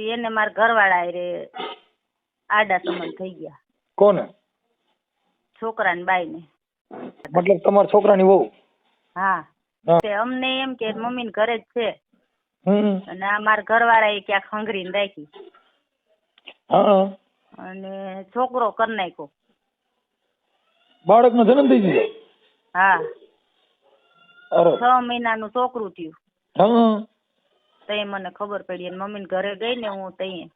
એને મારા ઘરવાળા હારે આડા સંબંધ થઈ ગયા. કોને? છોકરા ને બાઈ ને મતલબ તમારા છોકરાની વહુ? હા. તે અમને એમ કે મમ્મી ને ઘરે જ છે. અને આ મારા ઘરવાળા એ ક્યાંક ખંગરીને રાખી. અને છોકરો કરી નાખ્યો. બાળકનો જન્મ થઈ ગયો? હા. છ છ મહિનાનું છોકરું થયું. હા. તઈ મને ખબર પડી અને મમ્મી ઘરે ગઈ ને હું તઈ.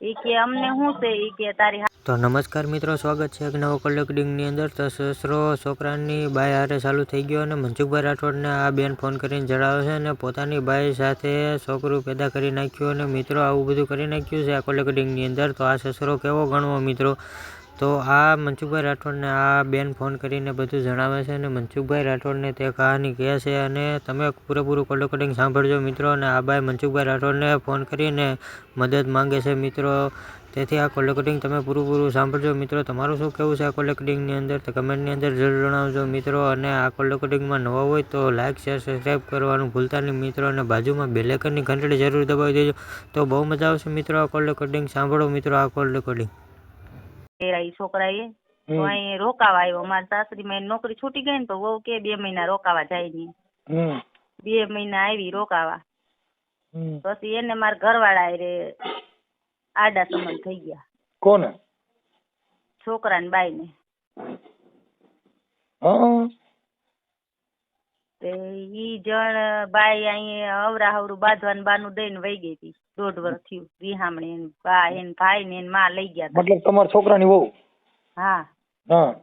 એ કે અમને શું છે? એ કે તારી તો નમસ્કાર મિત્રો, સ્વાગત છે એક નવો કલેક્ટિંગની અંદર. તો સસરો, છોકરાની બાઈ હારે ચાલુ થઈ ગયો અને મનસુખભાઈ રાઠોડને આ બેન ફોન કરીને જણાવે છે અને પોતાની બાઈ સાથે છોકરું પેદા કરી નાખ્યું અને મિત્રો આવું બધું કરી નાખ્યું છે આ કલેક્ટિંગની અંદર. તો આ સસરો કેવો ગણવો મિત્રો? તો આ મનસુખભાઈ રાઠોડને આ બેન ફોન કરીને બધું જણાવે છે અને મનસુખભાઈ રાઠોડને તે કહાની કહે છે અને તમે પૂરેપૂરું કલેક્ટિંગ સાંભળજો મિત્રો અને આ બાઈ મનસુખભાઈ રાઠોડને ફોન કરીને મદદ માંગે છે મિત્રો. તેથી આ કોલેકટિંગ તમે પૂરું સાંભળજો મિત્રો. તમારું શું કહેવું છે આ કોલેકટિંગની અંદર? તો કમેન્ટની અંદર જરૂર જણાવજો મિત્રો અને આ કટિંગમાં નવા હોય તો લાઇક શેર સબસ્ક્રાઈબ કરવાનું ભૂલતા નહીં મિત્રો અને બાજુમાં બેલેકનની ઘંટડી જરૂર દબાવી દેજો. તો બહુ મજા આવશે મિત્રો આ કોલેકટિંગ સાંભળો મિત્રો આ કોલેકટિંગ તેરા ઈ છોકરાએ તો. અહીં રોકાવા આવ્યો મારા સાસરી માં નોકરી છૂટી ગઈ ને તો વહુ કે બે મહિના રોકાવા જાય નહીં. બે મહિના આવી રોકાવા. પછી એને મારા ઘરવાળા એ આડા સંબંધ થઈ ગયા. કોને? છોકરા ને બાઈ ને તે ઈ જણ બાઈ અહીં અવરા હવરું બાંધવાનું બાનું દઈને વહી ગઈ હતી. દોઢ વર્ષ થયું. વિહામણી એને બા એને ભાઈ ને એને માં લઈ ગયા હતા. મતલબ તમારા છોકરાની વહુ? હા. હા.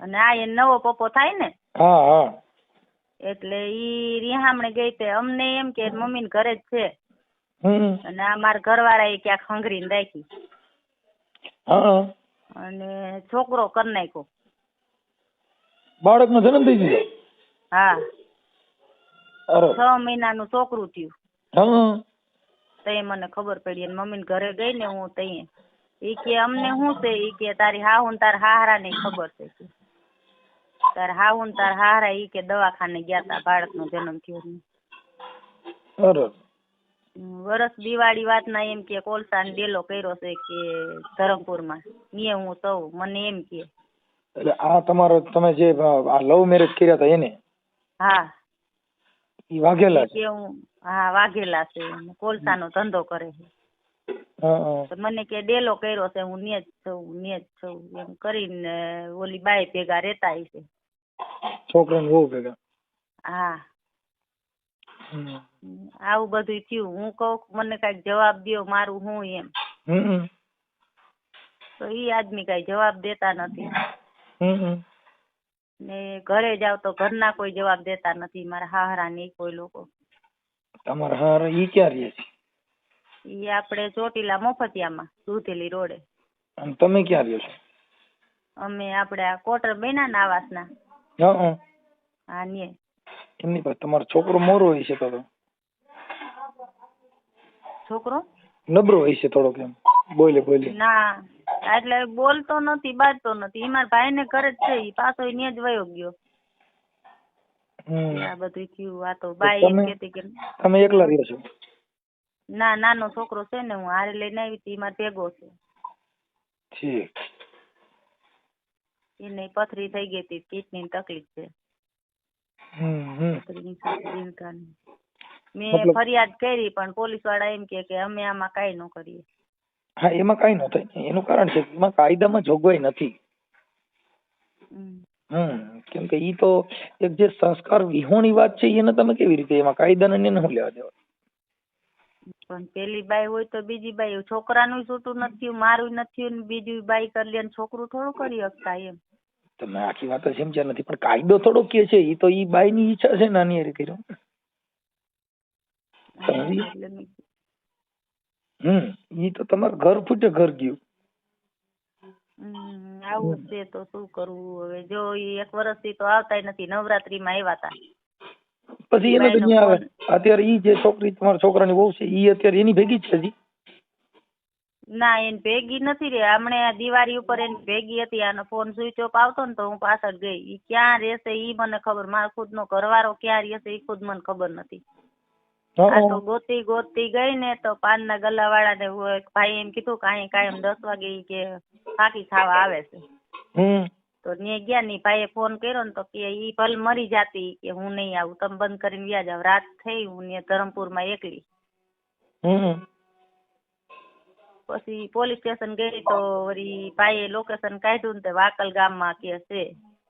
અને આ એને નવો પપ્પો થાય ને? હા હા. એટલે ઈ રિહામણે ગઈ તે અમને એમ કે મમ્મી ને ઘરે જ છે. અને આ મારા ઘરવાળા એ ક્યાંક ખંગરીને રાખી. હા. અને છોકરો કરી નાખ્યો. બાળકનો જન્મ થઈ ગયો? હા. મહિના છ મહિનાનું છોકરું થયું. તઈ મને ખબર પડી અને મમ્મી ઘરે ગઈ ને હું તઈ. ઈ કે અમને શું છે? ઈ કે તારી હાહુ ને તારા હાહરા ને ખબર છે તાર હાહુ ને તાર હાહરા ઈ કે દવાખાને ગયા તા બાળકનો જન્મ થયો ને. અરે. વરસ દિવાળી વાતના એમ કે કોલસા ને ડેલો કર્યો છે કે ધરમપુરમાં ને હું સૌ મને એમ કે. એટલે આ તમારો તમે જે આ લવ મેરેજ કર્યા હતા એને? હા. ઈ વાઘેલા છે? હું હા વાઘેલા છે. કોલસા કોલસાનો ધંધો કરે છે. તો મને કે ડેલો કર્યો છે હું ન્યા જ છું ન્યા જ છું. એમ કરીને ઓલી બાઈ ભેગા રહેતા હશે. છોકરાની બહુ ભેગા? હા. આવું બધું થયું. હું કહું મને કાંઈક જવાબ દ્યો મારું હું એમ. તો ઈ આદમી કઈ જવાબ દેતા નથી. ને ઘરે જાવ તો ઘરના કોઈ જવાબ દેતા નથી. મારા હાહરા ને ઈ કોઈ લોકો. તમારા હાહરા ઈ ક્યાં રહે છે? ઈ આપણે ચોટીલા મફતિયામાં દૂધેલી રોડે. અને તમે ક્યાં રહ્યો છો? અમે આપણે આ કોટર બેના ના આવાસના. હા હા. ને. એમની પાસે તમારો છોકરો મોરો હોય છે તો તો. છોકરો? નબરો હોય છે થોડોક એમ. બોલે બોલે. ના. એટલે બોલતો નથી બાજતો નથી. ઈ મારા ભાઈ ને ઘરે જ છે ઈ પાછો ન્યા જ વયો ગયો. આ બધું થયું આ તો બાઈ એમ કેતી કે તમે એકલા રહ્યો છો? ના નાનો છોકરો છે ને હું હારે લઈને આવી હતી માર ભેગો છે. ઠીક. એને પથરી થઈ ગઈ હતી કિડની તકલીફ છે. મેં ફરિયાદ કરી પણ પોલીસવાળા એમ કે કે અમે આમાં કઈ ન કરીએ. હા એમાં કાંઈ ન થાય એનું કારણ છે એમાં કાયદામાં જોગવાઈ નથી. હમ. કેમ કે ઈ તો એક જે સંસ્કાર વિહોણી વાત છે એને તમે કેવી રીતે એમાં કાયદાને એને શું લેવા દેવા? પણ પેલી બાઈ હોય તો બીજી બાઈ છોકરાનું છૂટું નથી મારું નથી ને બીજી બાઈ કરી લે ને છોકરું થોડું કરી શકતા એમ. તમે આખી વાત જ સમજ્યા નથી પણ કાયદો થોડો કે છે ઈ તો ઈ બાઈની ઈચ્છા છે નાની હારી કર્યો હમ. ઈ તો તમારું ઘર ફૂટે ઘર ગયું. આવું છે તો શું કરવું હવે? જો ઈ એક વર્ષથી તો આવતા નથી નવરાત્રીમાં આવ્યા હતા પછી એને તો આવે અત્યારે ઈ જે છોકરી તમારા છોકરાની વહુ છે ઈ અત્યારે એની ભેગી જ છે હજી? ના એને ભેગી નથી રે. હમણે દિવાળી ઉપર એની ભેગી હતી આનો ફોન સ્વિચ ઓફ આવતો ને તો હું પાછળ ગઈ. ઈ ક્યાં રહેશે ઈ મને ખબર. મારો ખુદનો ઘરવાળો ક્યાં રહેશે ઈ ખુદ મને ખબર નથી. આ તો ગોતી ગોતી ગઈ ને તો પાન ના ગલ્લા ને ભાઈ એમ કીધું કે અહીં કાયમ દસ વાગે ઈ કે ફાકી ખાવા આવે છે. તો ત્યાં ગયા ની ભાઈ ભાઈએ ફોન કર્યો ને તો કે ઈ ભલ મરી જાતી કે હું નહીં આવું તમે બંધ કરીને વ્યા જાવ રાત થઈ હું ધરમપુરમાં એકલી. હમ. પછી પોલીસ સ્ટેશન ગઈ તો વળી ભાઈએ લોકેશન કાઢ્યું ને તે વાકલ ગામમાં કે છે.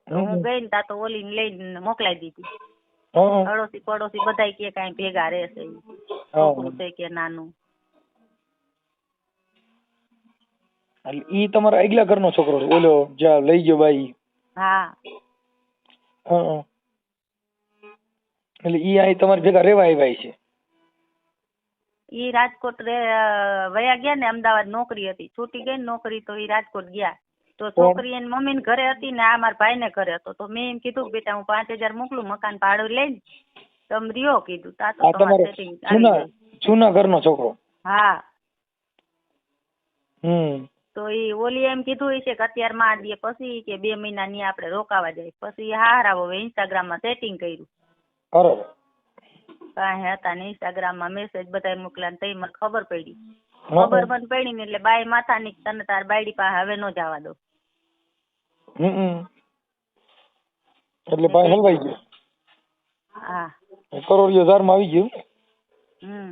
તો હું ગઈ ને તા તો ઓલીને લઈને મોકલાઈ દીધી. અડોશી પડોશી બધા કે કાંઈ ભેગા રહેશે છોકરું છે કે નાનું. એટલે ઈ તમારા આગલા ઘરનો છોકરો છે. ઓલો જ્યાં લઈ ગયો ભાઈ હા. હા એટલે ઈ આય તમારી ભેગા રહેવા આવ્યા છે. ઈ રાજકોટ રે વયા ગયા ને અમદાવાદ નોકરી હતી. છૂટી ગઈ ને નોકરી તો ઈ રાજકોટ ગયા. તો છોકરી એની મમ્મી ને ઘરે હતી ને આ મારા ભાઈ ને ઘરે હતો. તો મેં એમ કીધું કે બેટા હું પાંચ હજાર મોકલું મકાન ભાડું લઈને તમે રહ્યો કીધું. તા તો તમારે જૂના ઘરનો છોકરો? હા. હમ. તો ઈ ઓલી એમ કીધું છે કે અત્યારે માં દે પછી કે બે મહિના ની આપણે રોકાવા જાય. પછી હારા હવે ઇન્સ્ટાગ્રામમાં સેટિંગ કર્યું. બરોબર. કાંઈ હતા ને ઇન્સ્ટાગ્રામમાં મેસેજ બધા મોકલ્યા ને તઈ મને ખબર પડી. ખબર મને પડી ને એટલે બાય માથા ની તને તાર બાયડી પાસે હવે નો જવા દો હમ. એટલે ભાઈ હલવાઈ ગયો. હા. કરોડિયો ઝારમાં આવી ગયું હમ.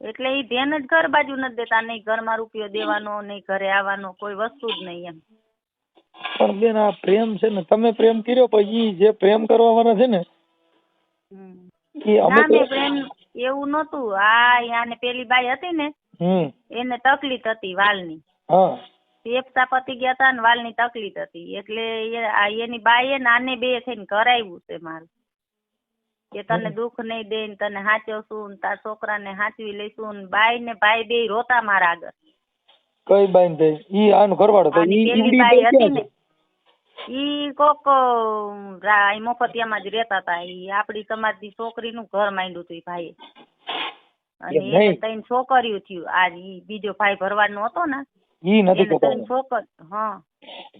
એટલે એ ધ્યાન જ ઘર બાજુ નથી દેતા નહીં ઘરમાં રૂપિયો દેવાનો નહીં ઘરે આવવાનો કોઈ વસ્તુ જ નહીં એમ. પણ બેન આ પ્રેમ છે ને તમે પ્રેમ કર્યો પછી ઈ જે પ્રેમ કરવા વાળા છે ને. એ અમે તો પ્રેમ એવું નહોતું. આ યાને પેલી બાઈ હતી ને હમ. એને તકલીફ હતી વાલની. હા. ફેફસા પતી ગયા હતા ને વાલની તકલીફ હતી. એટલે એ- આ એની બાએ ને આને બે થઈને કરાવ્યું છે મારું. કે તને દુઃખ નહીં દે ને તને સાચવશું ને તાર છોકરાને સાચવી લઈશું ને બાઈ ને ભાઈ બે રોતા મારા આગળ. કઈ બાઈ ને ઈ આનું ઘરવાળો તો? ઈ ઈડી બાઈ હતી ને? ઈ કોક મોફતિયામાં જ રહેતા હતા ઈ આપડી સમાજની છોકરીનું ઘર માંડ્યું હતું ઈ ભાઈએ. અને. ત્રણ છોકરીઓ થયું. આ ઈ બીજો ભાઈ ભરવાનો હતો ને ઈ નથી કહેતો હા.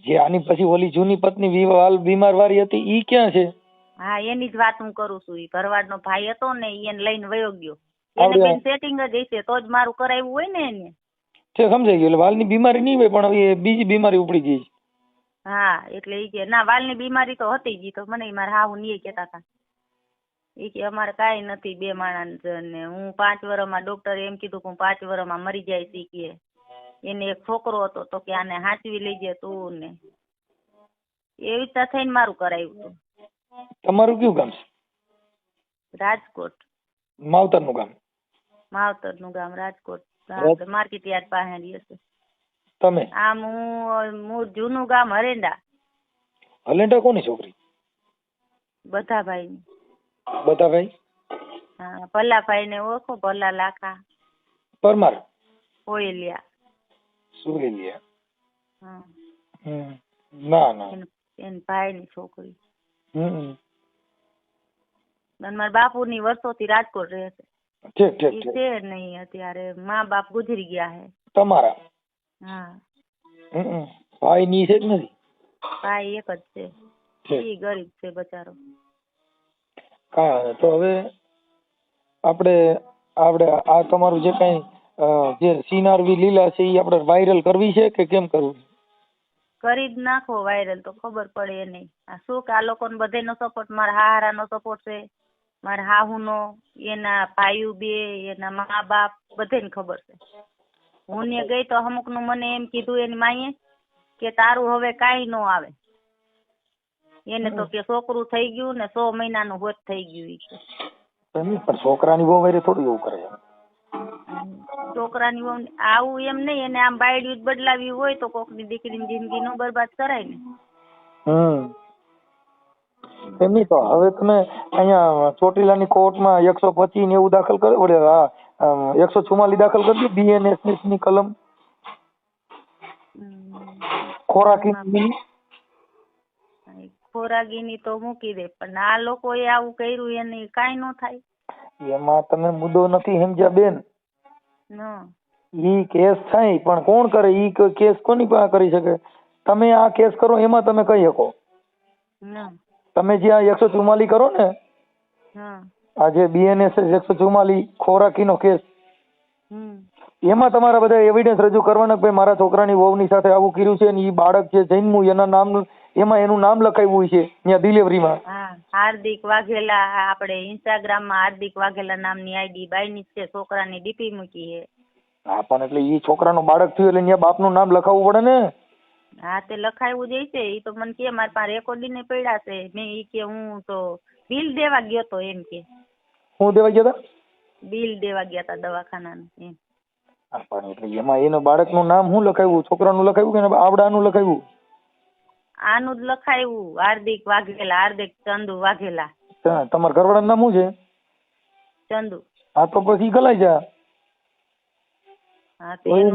જે આની પછી ઓલી જૂની પત્ની વિવાલ બીમાર વાળી હતી ઈ ક્યાં છે? હા એની જ વાત હું કરું છું. ઈ ભરવાડનો ભાઈ હતો ને ઈ એને લઈને વયો ગયો. એને બેન સેટિંગ જ હશે તો જ મારું કરાવ્યું હોય ને એને. તે સમજાઈ ગયું એટલે વાલની બીમારી નહીં હોય પણ હવે બીજી બીમારી ઉપડી ગઈ હા એટલે ઈ કે ના વાલની બીમારી તો હતી જ તો મને મારે હાહુ નહીં કહેતા હતા ઈ કે અમારે કાંઈ નથી બે માણસ ને હું પાંચ વર્ષમાં ડોક્ટરે એમ કીધું કે હું પાંચ વર્ષમાં મરી જાય ઈ કે. એને એક છોકરો હતો તો કે આને હાચવી લેજે તું ને. એવી રીતે થઈને મારું કરાવ્યું હતું તમારું કયું ગામ છે? રાજકોટ. માવતરનું ગામ. માવતરનું ગામ રાજકોટ. માર્કેટ યાર્ડ પાસે રહીએ છે તમે? આમ હું હું જૂનું ગામ હરેંડા. હલેન્ડા કોની છોકરી? બધા ભાઈ બધા ભાઈ હા ભલ્લાભાઈ ને ઓળખો ભલ્લા લાખા. પરમાર? કોયલિયા સુરેલિયા ના ના. એન ભાઈની છોકરી. હમ. મારા બાપુની વર્ષોથી રાજકોટ રહે છે. ઠીક ઠીક ઠીક. છે નહીં અત્યારે. મા બાપ ગુજરી ગયા છે તમારા? હા. ભાઈ ની છે કે નથી? ભાઈ એક જ છે. ઈ ગરીબ છે બચારો. કા તો હવે આપણે આપણે આ તમારું જે કઈ જે સીનારવી લીલા છે એ આપણે વાયરલ કરવી છે કે કેમ કરવું કરી જ નાખો વાયરલ તો ખબર પડે એને. આ શું કે આ લોકોને બધાનો સપોર્ટ મારા હારાનો સપોર્ટ છે મારા હાહુનો એના ભાઈઓ બે એના મા બાપ બધાને ખબર છે. હું ને ગઈ તો અમુકનું મને એમ કીધું એની માએ કે તારું હવે કાંઈ ન આવે. એને તો કે છોકરું થઈ ગયું ને સો મહિનાનું હોત થઈ ગયું પણ છોકરાની બહુ વારે થોડું એવું કરે છોકરાની વહુ આવું એમ નહીં એને આમ બાયડ્યું બદલાવી હોય તો કોકની દીકરીની જિંદગી નો બરબાદ કરાય ને. હમ. એમ તો હવે તમે અહીંયા ચોટીલાની કોર્ટમાં એકસો પચીસ ને એવું દાખલ કરે ઓલે આ એકસો ચુમ્માલીસ દાખલ કરી દો બીએનએસની કલમ. ખોરાકી ખોરાગીની તો મૂકી દે પણ આ લોકોએ આવું કર્યું એને કાંઈ ન થાય. એમાં તમે મુદ્દો નથી સમજ્યા બેન. ઈ કેસ થાય પણ કોણ કરે? ઈ કેસ કોની પાસે કરી શકે? તમે આ કેસ કરો એમાં તમે કહી શકો. તમે જે આ એકસો ચુમ્માલી કરો ને આ જે બીએનએસ એકસો ચુમ્માલીસ ખોરાકીનો કેસ એમાં તમારા બધા એવિડન્સ રજૂ કરવાના ભાઈ મારા છોકરાની વહુની સાથે આવું કર્યું છે ને એ બાળક જે જન્મ્યું એના નામ એમાં એનું નામ લખાવ્યું છે ત્યાં ડિલિવરીમાં હાર્દિક વાઘેલા આપણે ઇન્સ્ટાગ્રામમાં હાર્દિક વાઘેલા નામની આઈડી બાયની ની છે છોકરાની ડીપી મૂકી છે હા પણ એટલે ઈ છોકરાનું બાળક થયું એટલે ત્યાં બાપનું નામ લખાવવું પડે ને? હા તે લખાયું જ છે ઈ તો મને કે મારા પાસે રેકોર્ડિંગ પડ્યા છે. મેં ઈ કે હું તો બિલ દેવા ગયો તો એમ કે. હું દેવા ગયા હતા બિલ દેવા ગયા તા દવાખાનાનું એમ. પણ એટલે એમાં એનું બાળકનું નામ શું લખાવ્યું? છોકરાનું લખાવ્યું કે આવડાનું લખાવ્યું? આનું જ લખાયું હાર્દિક વાઘેલા હાર્દિક ચંદુ વાઘેલા. તમારા ઘરવાળાનું નામ શું છે? ચંદુ. હા તો પછી ગલાઈ જા.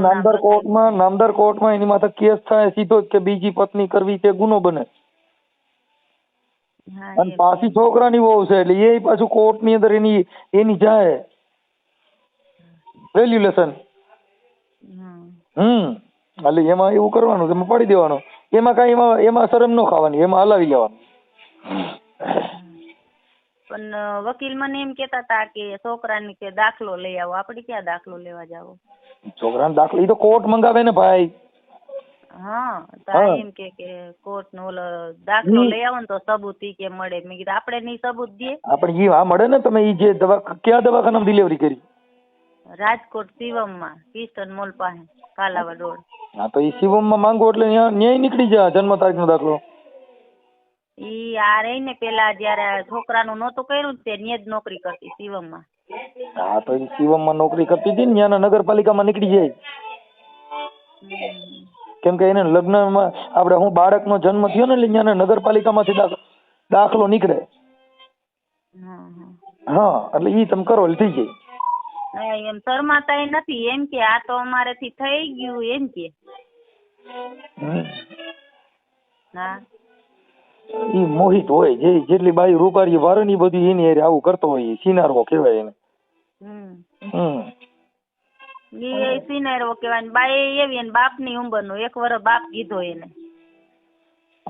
નામદાર કોર્ટમાં નામદાર કોર્ટમાં એની માથે કેસ થાય સીધો જ કે બીજી પત્ની કરવી તે ગુનો બને. અને. પાછી છોકરાની વહુ છે એટલે એ પાછું કોર્ટની અંદર એની એની જાય રેલ્યુલેશન. હમ એટલે એમાં એવું કરવાનું એમાં પાડી દેવાનું. એમાં કાંઈ એમાં એમાં શરમ ન ખાવાની એમાં હલાવી લેવાનું. પણ વકીલ મને એમ કેતા હતા કે છોકરાની કે દાખલો લઈ આવો. આપણે ક્યાં દાખલો લેવા જાવો? છોકરાને દાખલો એ તો કોર્ટ મંગાવે ને ભાઈ. હા તારે. એમ કે કે કોર્ટ નો ઓલો દાખલો લઈ આવો ને તો સબૂત ઈ કે મળે. મેં કીધું આપણે નહીં સબૂત દે આપણે ઈ હા મળે ને તમે ઈ જે દવા કયા દવાખાનામાં ડિલિવરી કરી? રાજકોટ શિવમમાં કિસ્ટન મોલ પાસે. કાલાવડ રોડ હા તો ઈ શિવમમાં માંગો એટલે ન્યાય નીકળી જાય જન્મ તારીખનો દાખલો. ઈ આ રહી ને પેલા જયારે છોકરાનું નહોતું કર્યું તે ન્યા જ નોકરી કરતી શિવમમાં. હા તો ઈ શિવમમાં નોકરી કરતી હતી ને ત્યાંના નગરપાલિકામાં નીકળી જાય. કેમ કે એને લગ્નમાં આપણે હું બાળકનો જન્મ થયો ને એટલે ત્યાંના નગરપાલિકામાંથી દાખ- દાખલો નીકળે. હા એટલે ઈ તમે કરો એટલે થઈ જાય. નહીં, એમ શરમાતા નથી એમ કે આ તો અમારેથી થઈ ગયું એમ કે. હા. ઈ મોહિત હોય જે જેટલી બાઈ રૂપારી વારે ની બધી એની હારે આવું કરતો હોય ઈ સિનારો કહેવાય એને. હમ. હમ. એ સિનેરો કહેવાય બાઈ એવી ને બાપની ઉંમરનો એક વર્ષ બાપ કીધો એને.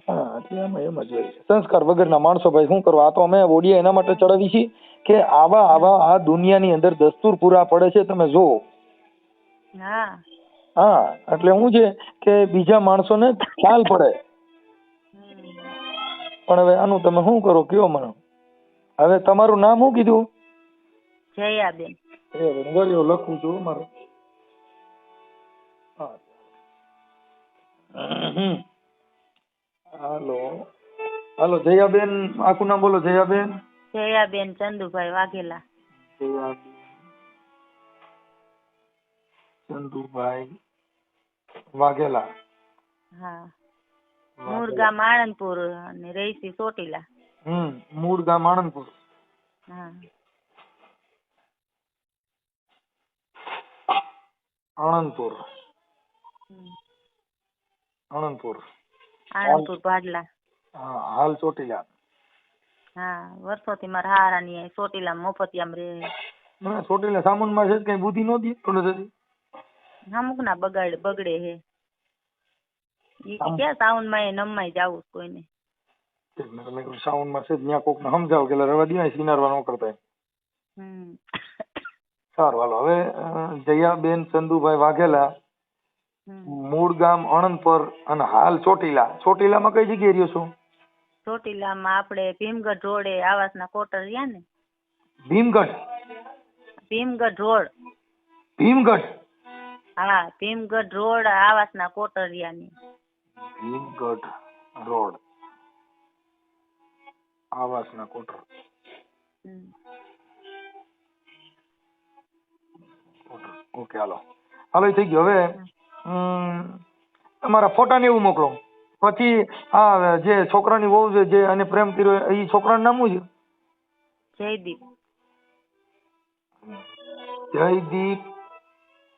હા એટલે એમાં એમ જ હોય સંસ્કાર વગરના માણસો ભાઈ શું કરવા? આ તો અમે ઓડિયા એના માટે ચડાવી છીએ કે આવા આવા આ દુનિયાની અંદર દસ્તુર પૂરા પડે છે તમે જોવો હા. હા એટલે શું છે કે બીજા માણસોને ખ્યાલ પડે. પણ હવે આનું તમે શું કરો? કયો મને હવે તમારું નામ શું કીધું? જયાબેન. ગળ્યો લખું છું મારું. હા. હમ. હાલો. હાલો જયાબેન આખું નામ બોલો જયાબેન. જયાબેન ચંદુભાઈ વાઘેલા. જયાબેન ચંદુભાઈ વાઘેલા. હા. મૂળ ગામ આણંદપુર અને રહીશી ચોટીલા. હમ મૂળ ગામ આણંદપુર હા. આણંદપુર. આણંદપુર. આણંદપુર ભાડલા હા હાલ ચોટીલા. હા વર્ષોથી મારા હારાની ચોટીલા મફતિયામ રહે. ચોટીલા સામાનમાં છે કઈ બુદ્ધિ નહોતી અમુક ના બગાડ બગડે હે. ઈ ક્યાં સાવનમાં નમાઈ જાવું કોઈને? સાવનમાં છે ત્યાં કોક ને સમજાવો કે રવા દે સિનારવા ન કરતા સારું હાલો. હવે જયા જયાબેન ચંદુભાઈ વાઘેલા. મૂળ ગામ અણંદપર અને હાલ ચોટીલા. ચોટીલામાં કઈ જગ્યાએ રહ્યો છો? ચોટીલામાં આપણે ભીમગઢ રોડે આવાસના કોટર રહ્યા ને. ભીમગઢ? ભીમગઢ રોડ. ભીમગઢ? હા ભીમગઢ રોડ આવાસના કોટર રહ્યા ને. ભીમગઢ રોડ. આવાસના કોટર ઓકે હાલો. હાલો એ થઈ ગયું. હવે તમારા ફોટા ને એવું મોકલો. પછી આ જે છોકરાની વહુ છે જે અને પ્રેમ કર્યો એ છોકરાનું નામ શું છે? જયદીપ. જયદીપ.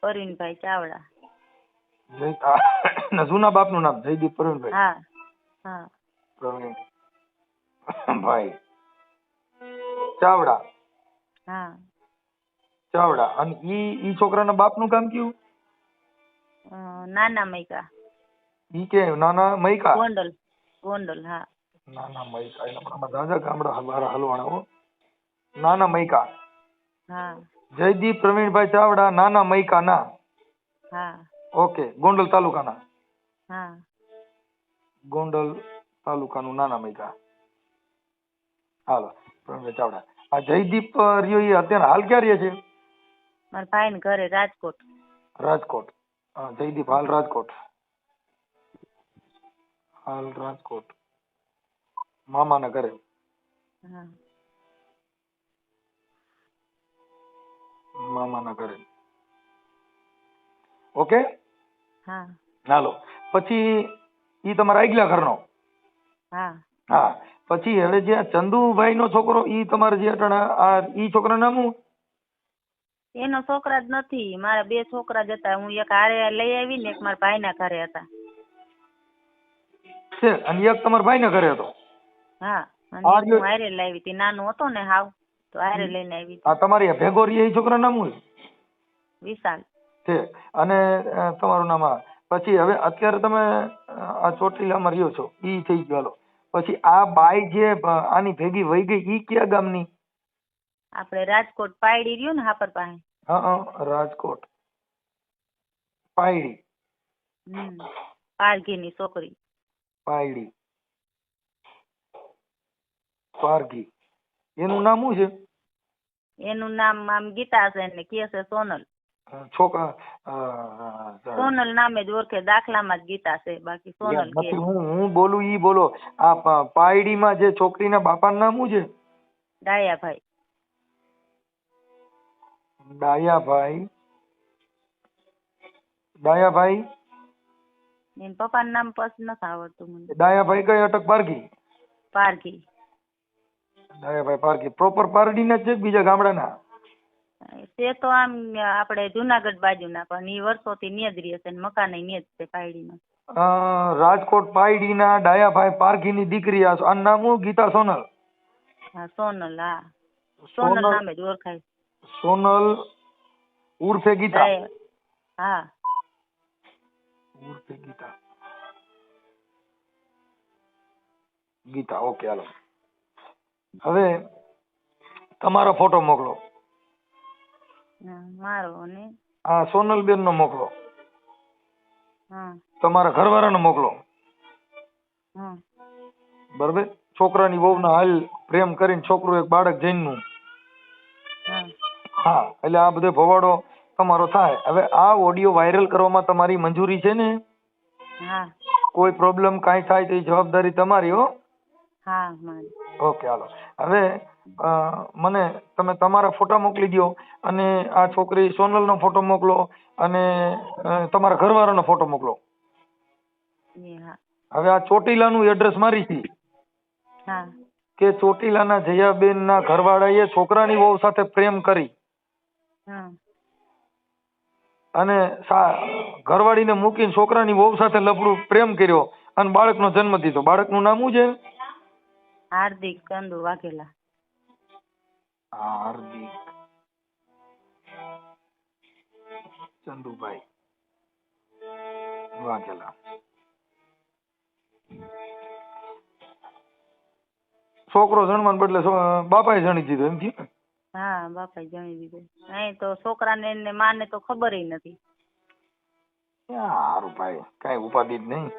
પરવીનભાઈ ચાવડા. જય જૂના બાપનું નામ જયદીપ પ્રવીણભાઈ હા હા. પ્રવીણ. ભાઈ. ચાવડા. હા. ચાવડા. અને ઈ ઈ છોકરાના બાપનું કામ કયું? નાના મૈકા ઈ કે નાના મૈકા ગોંડલ ગોંડલ હા નાના મૈકા એના પણ આમાં દાદા ગામડા હલવારા હલવાણા હો નાના મૈકા હા જયદીપ પ્રવીણભાઈ ચાવડા નાના મૈકા ના હા ઓકે ગોંડલ તાલુકાના હા ગોંડલ તાલુકાનું નાના મૈકા હાલો પ્રવીણભાઈ ચાવડા આ જયદીપ રહ્યો એ અત્યારે હાલ ક્યાં રહે છે મારા ભાઈ ઘરે રાજકોટ રાજકોટ હા, જયદીપ હાલ રાજકોટ હાલ રાજકોટ મામાના ઘરે હા મામાના ઘરે ઓકે હા હાલો પછી ઈ તમારા આગલા ઘરનો હા હા પછી હવે જે ચંદુભાઈ નો છોકરો ઈ તમારે જે અટાણા આ ઈ છોકરાનું નામ શું એનો છોકરા જ નથી. મારા બે છોકરા જ હતા. હું એક હારે લઈ આવી ને એક મારા ભાઈના ઘરે હતા. છે. અને એક તમારા ભાઈ ના ઘરે હતો? હા. અને હું હારે લાવી હતી. નાનો હતો ને હાવ તો હારે લઈને આવી હતી. આ તમારી ભેગો રહી એ છોકરા નામ શું વિશાલ. છે. અને અ, તમારું નામ આ. પછી હવે અત્યારે તમે અ, આ ચોટીલામાં રહ્યો છો. ઈ થઈ ગયો હાલો. પછી આ બાઈ જે અ, આની ભેગી વહી ગઈ ઈ કયા ગામની? આપણે રાજકોટ પાયડી રહ્યું ને હાપર પાસે? હા હા રાજકોટ. પાયડી. હમ પારઘીની છોકરી. પાયડી. પારઘી. એનું નામ શું છે? એનું નામ આમ ગીતા છે ને કે છે સોનલ. છોકરા સોનલ નામે જ ઓળખે દાખલામાં જ ગીતા છે બાકી સોનલ કે. હું હું બોલું ઈ બોલો. આ પાયડીમાં જે છોકરીના બાપાનું નામ શું છે? ડાયાભાઈ. ડાયાભાઈ. ડાયાભાઈ? એન પપ્પાનું નામ પછી નથી આવડતું મને. ડાયાભાઈ કઈ અટક પ્રોપર જ છે કે બીજા ગામડાના? તે તો આમ આપણે જુનાગઢ બાજુના પણ ઈ વર્ષોથી ન્યા જ રહે છે ને મકાન ન્યા જ છે પાયડીમાં રાજકોટ પાયડીના ડાયાભાઈ પારઘીની દીકરી આ નામ શું? ગીતા સોનલ? હા સોનલ હા. સોનલ સોનલ. નામે જ ઓળખાય સોનલ ઉર્ફે ગીતા. હા. ઉર્ફે ગીતા. Gita okay hello. હવે તમારો ફોટો મોકલો. હા, મારો અને આ સોનલબેન નો મોકલો. હા. તમારા ઘરવાળાને મોકલો. હા. બરોબર? છોકરાની વહુના હાલ પ્રેમ કરીને છોકરું એક બાળક જૈનનું હા એટલે આ બધો ભવાડો તમારો થાય. હવે આ ઓડિયો વાયરલ કરવામાં તમારી મંજૂરી છે ને? હા. કોઈ પ્રોબ્લેમ કાંઈ થાય તો એ જવાબદારી તમારી હો. હા મારી. Okay hello. હવે મને તમે તમારા ફોટા મોકલી દો અને આ છોકરી સોનલનો ફોટો મોકલો અને તમારા ઘરવાળાનો ફોટો મોકલો. હવે આ ચોટીલાનું એડ્રેસ મારી છે. હા. કે ચોટીલાના જયાબેનના ઘરવાળાએ છોકરાની વહુ સાથે પ્રેમ કરી. અને સા- ઘરવાળીને મૂકીને છોકરાની વહુ સાથે લપડું પ્રેમ કર્યો અને બાળકનો જન્મ દીધો. બાળકનું નામ શું છે? હાર્દિક કંદુ વાઘેલા. હાર્દિક ચંદુભાઈ વાઘેલા. છોકરો જણવાને બદલે બાપાએ જણી દીધો એમ થયું ને? હા બાપા જમી દીધું. અહીં તો છોકરાને ને માને તો ખબર નથી. સારું ભાઈ કઈ ઉપાધિ જ નહીં.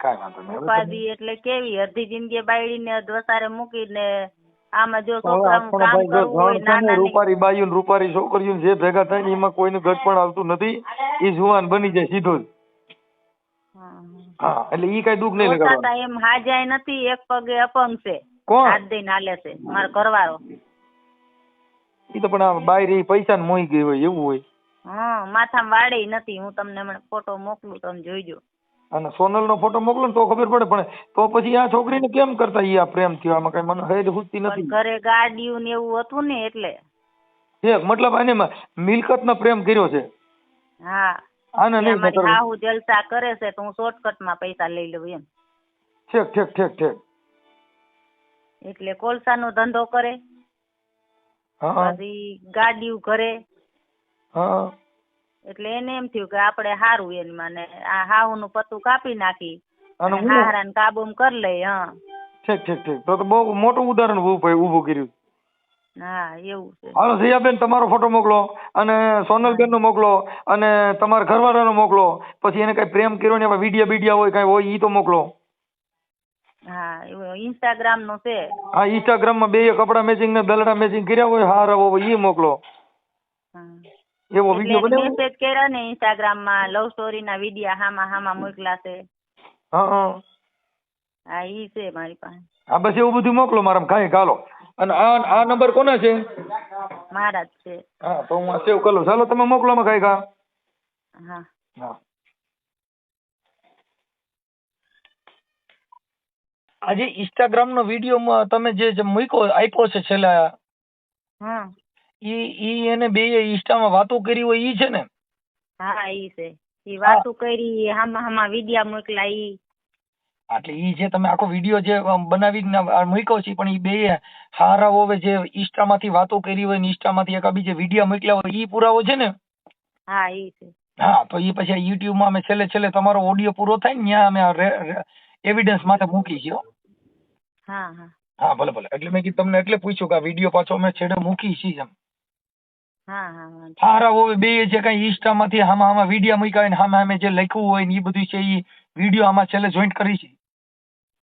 કાંઈ વાંધો નહીં ઉપાધિ એટલે કેવી? અડધી જિંદગી બાયડીને દોસારે મૂકીને આમાં જો છોકરાનું કામ કરવું હોય નાના રૂપારી બાયું રૂપારી છોકરીઓ જે ભેગા થાય ને એમાં કોઈનું ઘટ પણ આવતું નથી એ જુવાન બની જાય સીધો જ. હા એટલે ઈ કઈ દુઃખ નહીં લગાડવાનું. એમ હાજાય નથી એક પગે અપંગ છે. કોણ? હાથ દઈને હાલે છે. મારો કરવારો ઈ તો પણ બાઈ રહી પૈસા ને મોઈ ગઈ હોય એવું હોય. હા માથામાં વાળી નથી. હું તમને હમણાં ફોટો મોકલું તમે જોઈજો. અને સોનલ નો ફોટો મોકલો ને તો ખબર પડે પણ તો પછી આ છોકરીને કેમ કરતા ઈ આ પ્રેમ થયો? આમાં કઈ મને હેડ હુતી નથી. ઘરે ગાડીયું ને એવું હતું ને એટલે. છે મતલબ આને મિલકત નો પ્રેમ કર્યો છે. હા. આને નહીં નકર- જલસા કરે છે તો હું શોર્ટકટમાં પૈસા લઈ લઉં એમ. ઠેક ઠેક ઠેક ઠેક. એટલે કોલસા નો ધંધો કરે હા. પછી ગાડીયું કરે હા. એટલે એને એમ થયું કે આપણે સારું એમ મને આ હાવનું પતું કાપી નાખી અને હારા કાબુ કરી લઈ હા. ઠીક ઠીક ઠીક. તો તો બહુ મોટું ઉદાહરણ ઊભું ઊભું કર્યું. હા એવું છે. હાલો જયાબેન તમારો ફોટો મોકલો અને સોનલબેન નો મોકલો અને તમારા ઘરવાળાનો મોકલો પછી એને કઈ પ્રેમ કર્યો ને વીડિયો બીડિયા હોય કઈ હોય ઈ તો મોકલો. ઇન્સ્ટાગ્રામ નો છે. હા ઇન્સ્ટાગ્રામમાં બે કપડા મેચિંગ ને દલડા મેચિંગ કર્યા હોય હારા હોય ઈ મોકલો. એવો વિડિયો બનાવો મેસેજ કર્યા ને ઇન્સ્ટાગ્રામમાં લવ સ્ટોરી ના વિડિયા હામાં હામાં મોકલા છે. હા હા. હા ઈ છે મારી પાસે. હા બસ એવું બધું મોકલો મારા કાંઈ કાલો અને આ આ નંબર કોના છે? મારા જ છે. હા તો હું સેવ કરું ચાલો તમે મોકલો માં કાંઈ કા હા. હા. આજે ઇન્સ્ટાગ્રામ નો વીડિયો તમે જે મૂક્યો આપ્યો છે છેલ્લા હા. ઈ ઈ એને બે ઇન્સ્ટામાં વાતો કરી હોય ઈ છે ને? હા ઈ છે. ઈ વાતો કરી હામાં હામાં વિડિયા મોકલા ઈ. એટલે ઈ જે તમે આખો વીડિયો જે બનાવીને મૂક્યો છે પણ ઈ બે હારા હોવે જે ઇન્સ્ટામાંથી વાતો કરી હોય ને ઇન્સ્ટામાંથી એક બીજે વીડિયો મોકલ્યા હોય ઈ પુરાવો છે ને? હા ઈ છે. હા તો ઈ પછી યુટ્યુબમાં અમે છેલ્લે છેલ્લે તમારો ઓડિયો પૂરો થાય ને ત્યાં અમે એવિડન્સ માટે મૂકી છે હો. હા. હા હા ભલે ભલે. એટલે મેં કીધું તમને એટલે પૂછ્યું કે આ વીડિયો પાછો અમે છેડે મૂકી છીએ એમ. હા હા હારા હોય બે જે કઈ ઇન્સ્ટામાંથી હામાં હામાં વીડિયો મૂક્યા હોય ને હામાં હામે જે લખ્યું હોય ને એ બધું છે એ વીડિયો આમાં છેલ્લે જોઈન્ટ કરી છે.